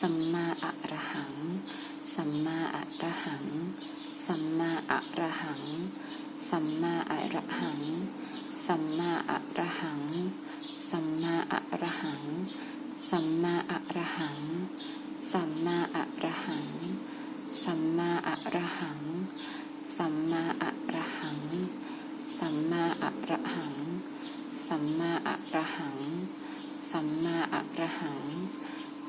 สัมมาอะระหัง สัมมาอะระหัง สัมมาอะระหัง สัมมาอะระหัง สัมมาอะระหัง สัมมาอะระหัง สัมมาอะระหัง สัมมาอะระหัง สัมมาอะระหัง สัมมาอะระหัง สัมมาอะระหัง สัมมาอะระหัง สัมมาอะระหัง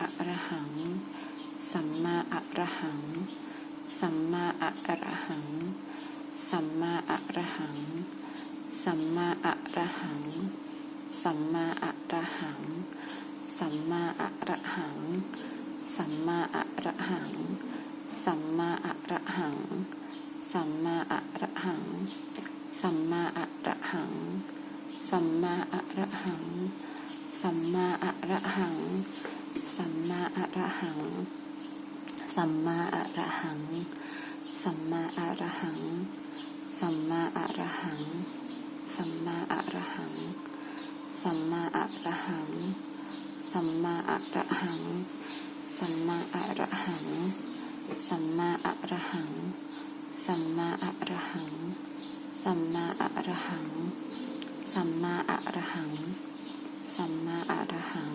อะระหัง สัมมาอะระหัง สัมมาอะระหัง สัมมาอะระหัง สัมมาอะระหัง สัมมาอะระหัง สัมมาอะระหัง สัมมาอะระหัง สัมมาอะระหัง สัมมาอะระหัง สัมมาอะระหัง สัมมาอะระหังสัมมาอะระหัง สัมมาอะระหัง สัมมาอะระหัง สัมมาอะระหัง สัมมาอะระหัง สัมมาอะระหัง สัมมาอะระหัง สัมมาอะระหัง สัมมาอะระหัง สัมมาอะระหัง สัมมาอะระหัง สัมมาอะระหัง สัมมาอะระหัง สัมมาอะระหัง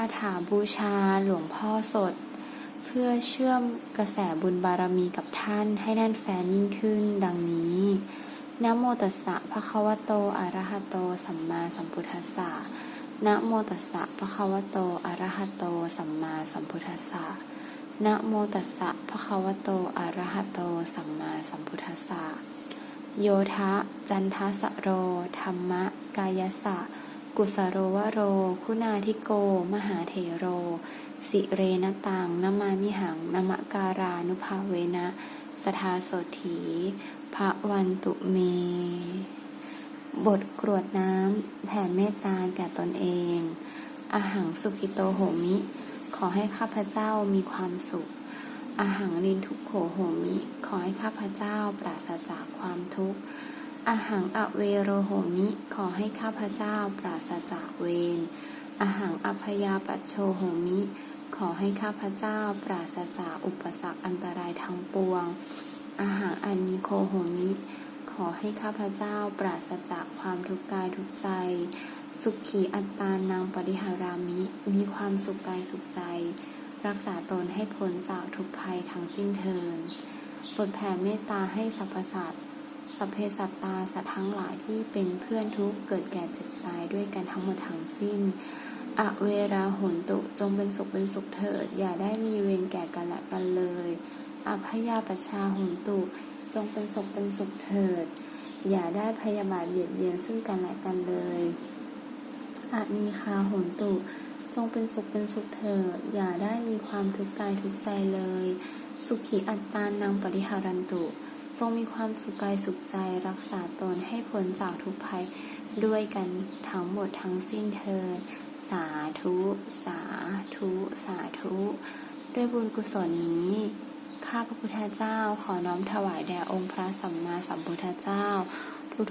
าถาบูชาหลวงพ่อสด เพื่อเชื่อมกระแสบุญบารมีกับท่านให้แน่นแฟนยิ่งขึ้นดังนี้นะโมตัสสะภะคะวะโตอะระหะโต สัมมาสัมพุทธัสสะนะโมตัสสะภะคะวะโตอะระหะโต สัมมาสัมพุทธัสสะนะโมตัสสะภะคะวะโตอะระหะโต สัมมาสัมพุทธัสสะโยทะ จันทสะโร ธรรมะ กายสะ กุสโรวโร คุณาธิโก มหาเถโร สิเรนตังนามามิหังนมะการานุภาเวนะ สทาโสถีพระวันตุเม บทกรวดน้ำแผ่เมตตาแก่ตนเองอาหังสุกิโตโหมิ ขอให้ข้าพเจ้ามีความสุขอาหังรินทุกโขโหมิ ขอให้ข้าพเจ้าปราศจากความทุกข์ อาหังอเวโรโหมิขอให้ข้าพเจ้าปราศจากเวรอาหังอภยาปัชโชโหมิ ขอให้ข้าพเจ้าปราศจากอุปสรรคอันตรายทั้งปวงอาหังอานิโคโหมิ ขอให้ข้าพเจ้าปราศจากความทุกข์กายทุกใจ สุขีอัตตานางปริหารามิ มีความสุขกายสุขใจ รักษาตนให้พ้นจากทุกภัยทั้งสิ้นเทินบทแผ่เมตตาให้สรรพสัตว์ สัพเพสัตตาสัตว์ทั้งหลายที่เป็นเพื่อนทุกเกิดแก่เจ็บตายด้วยกันทั้งหมดทั้งสิ้นอเวราหนตุจงเป็นสุขเป็นสุขเถิด อย่าได้มีเวรแก่กันและกันเลยอภยาปชาหนตุจงเป็นสุขเป็นสุขเถิด อย่าได้พยาบาทเบียดเบียนซึ่งกันและกันเลยอามีคาหนตุจงเป็นสุขเป็นสุขเถิด อย่าได้มีความทุกข์กายทุกข์ใจเลย สุขีอัตตานังปริหารันตุ จงมีความสุขกายสุขใจรักษาตนให้พ้นจากทุกภัยด้วยกันทั้งหมดทั้งสิ้นเถิดสาธุ สาธุ สาธุ ด้วยบุญกุศลนี้ ข้าพระพุทธเจ้าขอน้อมถวายแด่องค์พระสัมมาสัมพุทธเจ้า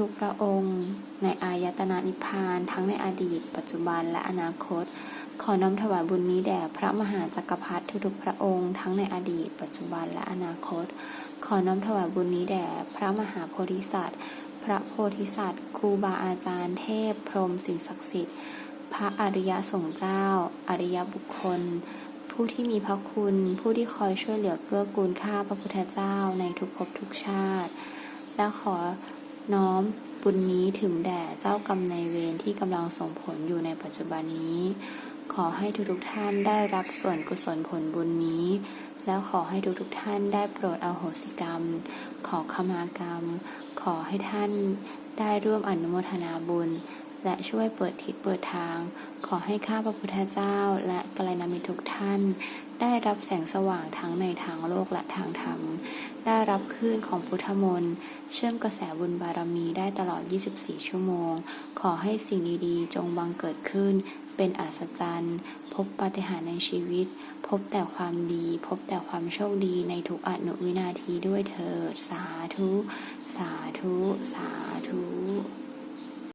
ทุกๆพระองค์ ในอายตนะนิพพานทั้งในอดีต ปัจจุบันและอนาคต ขอน้อมถวายบุญนี้แด่พระมหาจักรพรรดิทุกๆพระองค์ ทั้งในอดีต ปัจจุบันและอนาคต อน้อมถวายบุญนี้แด่พระมหาโพธิสัตว์ พระโพธิสัตว์ครูบาอาจารย์เทพ พรหมสิ่งศักดิ์สิทธิ์ พระอริยสงฆ์เจ้า อริยบุคคล ผู้ที่มีพระคุณ ผู้ที่คอยช่วยเหลือเกื้อกูลข้าพระพุทธเจ้าในทุกภพทุกชาติ และขอน้อมบุญนี้ถึงแด่เจ้ากรรมนายเวรที่กำลังส่งผลอยู่ในปัจจุบันนี้ ขอให้ทุกๆท่านได้รับส่วนกุศลผลบุญนี้ แล้วขอให้ทุกๆท่านได้โปรดอโหสิกรรม ขอขมากรรม ขอให้ท่านได้ร่วมอนุโมทนาบุญ และช่วยเปิดทิศเปิดทาง ขอให้ข้าพระพุทธเจ้า และกัลยาณมิตรทุกท่าน ได้รับแสงสว่างทั้งในทางโลกและทางธรรม ได้รับคลื่นของพุทธมนต์เชื่อมกระแสบุญบารมีได้ตลอด 24 ชั่วโมง ขอให้สิ่งดีๆ จงบังเกิดขึ้น เป็นอัศจรรย์ พบปาฏิหาริย์ในชีวิต พบแต่ความดี พบแต่ความโชคดีในทุกอนุวินาทีด้วยเธอ สาธุ สาธุ สาธุ